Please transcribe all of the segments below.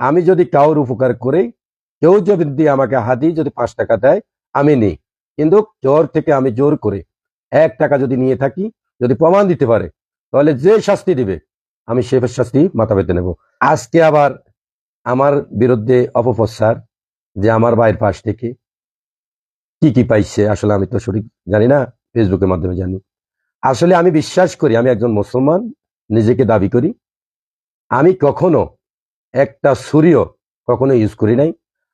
আমি যদি কাউর উপকার করে, কেউ যদি আমাকে হাতি যদি পাঁচ টাকা দেয়, আমি নিই। কিন্তু জোর থেকে আমি জোর করে এক টাকা যদি নিয়ে থাকি, যদি প্রমাণ দিতে পারে, তাহলে যে শাস্তি দিবে, আমি সে শাস্তি মাথা পেতে নেব। আজকে আবার আমার বিরুদ্ধে অপপ্রচার যে আমার ভাইয়ের পাশ থেকে কি কি পাইছে, আসলে আমি তো সঠিক জানি না ফেসবুকের মাধ্যমে জানি। আসলে আমি বিশ্বাস করি, আমি একজন মুসলমান, নিজেকে দাবি করি। আমি কখনো একটা ছুরিও কখনো ইউজ করি নাই।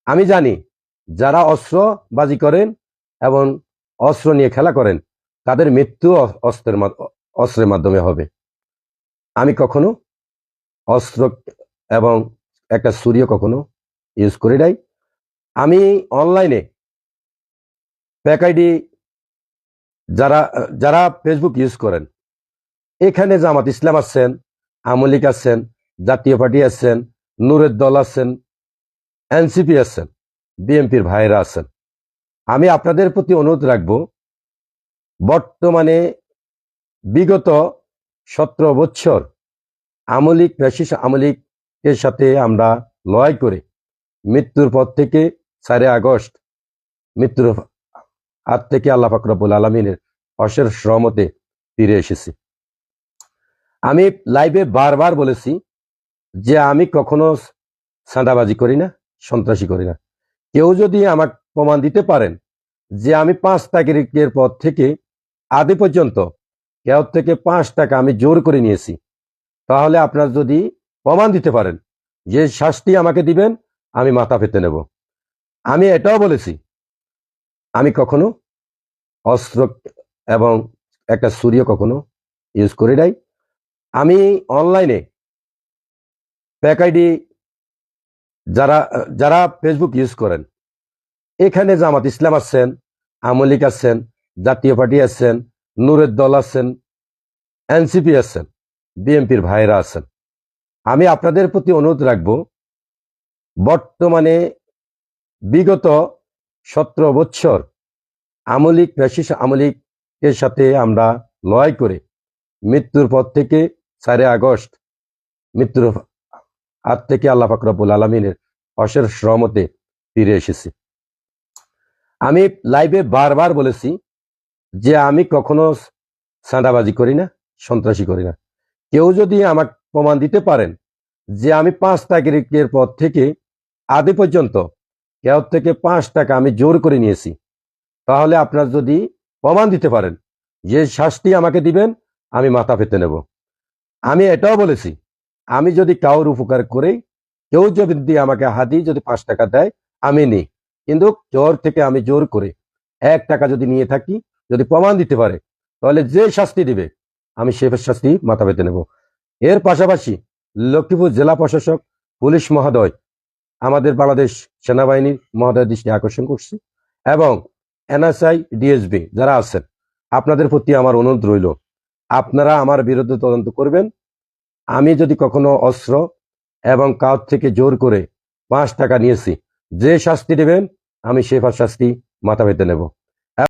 আমি জানি যারা অস্ত্রবাজি করেন এবং অস্ত্র নিয়ে খেলা করেন, তাদের মৃত্যু অস্ত্রের অস্ত্রের মাধ্যমে হবে। আমি কখনো অস্ত্র এবং একটা ছুরিও কখনো ইউজ করি নাই। আমি অনলাইনে প্যাকাইডি যারা যারা ফেসবুক ইউজ করেন, এখানে জামাত ইসলাম আছেন আমলিক আছেন, জাতীয় পার্টি আছেন নূরের দল আছেন, এনসিপি আছেন, বিএনপির ভাইরা আছেন। আমি আপনাদের প্রতি অনুরোধ রাখব, বর্তমানে বিগত সতেরো বছর আমলিক ফ্যাসিস আমলিকের সাথে আমরা লড়াই করে মৃত্যুর পর থেকে চারে আগস্ট, মৃত্যুর হাত থেকে আল্লাহ ফাকরাবুল আলমিনের অশের শ্রমতে ফিরে এসেছি। আমি লাইভে বারবার বলেছি যে আমি কখনো সাঁদাবাজি করি না, সন্ত্রাসী করি না। কেউ যদি আমার প্রমাণ দিতে পারেন যে আমি পাঁচ তারিখের পর থেকে আদি পর্যন্ত কেউ থেকে পাঁচ টাকা আমি জোর করে নিয়েছি, তাহলে আপনার যদি প্রমাণ দিতে পারেন যে শাস্তি আমাকে দিবেন, আমি মাথা পেতে নেব। আমি এটাও বলেছি, আমি কখনো অস্ত্র এবং একটা ছুরিও কখনো ইউজ করি নাই। আমি অনলাইনে প্যাকাইডি যারা যারা ফেসবুক ইউজ করেন, এখানে জামাত ইসলাম আছেন আমলিক আছেন, জাতীয় পার্টি আছেন, নূরের দল আছেন, এনসিপি আছেন, বিএনপির ভাইরা আছেন। আমি আপনাদের প্রতি অনুরোধ রাখব, বর্তমানে বিগত সতেরো বছর আমলিক ফ্যাসিস আমলিকের সাথে আমরা লড়াই করে মৃত্যুর পর থেকে চারে আগস্ট মৃত্যুর হাত থেকে আল্লাহ ফাকরাবুল আলমিনের অশের শ্রমতে ফিরে এসেছি। আমি লাইভে বারবার বলেছি যে আমি কখনো সাঁদাবাজি করি না, সন্ত্রাসী করি না। কেউ যদি আমার প্রমাণ দিতে পারেন যে আমি পাঁচ তারিখের পর থেকে আদি পর্যন্ত কেউ থেকে পাঁচ টাকা আমি জোর করে নিয়েছি, তাহলে আপনার যদি প্রমাণ দিতে পারেন যে শাস্তি আমাকে দিবেন, আমি মাথা পেতে নেব। আমি এটাও বলেছি আমি যদি কাউর উপকার করে, কেউ যদি আমাকে হাতি যদি পাঁচ টাকা দেয়, আমি নিই। কিন্তু জোর থেকে আমি জোর করে এক টাকা যদি নিয়ে থাকি, যদি প্রমাণ দিতে পারে, তাহলে যে শাস্তি দিবে, আমি সে শাস্তি মাথা পেতে নেব। এর পাশাপাশি লক্ষ্মীপুর জেলা প্রশাসক, পুলিশ মহোদয় আমাদের বাংলাদেশ সেনাবাহিনীর মহোদয় দৃষ্টি আকর্ষণ করছি এবং এনএসআই, ডিএসবি যারা আছেন, আপনাদের প্রতি আমার অনুরোধ রইল, আপনারা আমার বিরুদ্ধে তদন্ত করবেন আমি যদি কখনো অস্ত্র এবং কাউর থেকে জোর করে পাঁচ টাকা নিয়েছি, যে শাস্তি দেবেন আমি সে শাস্তি মাথা পেতে নেব।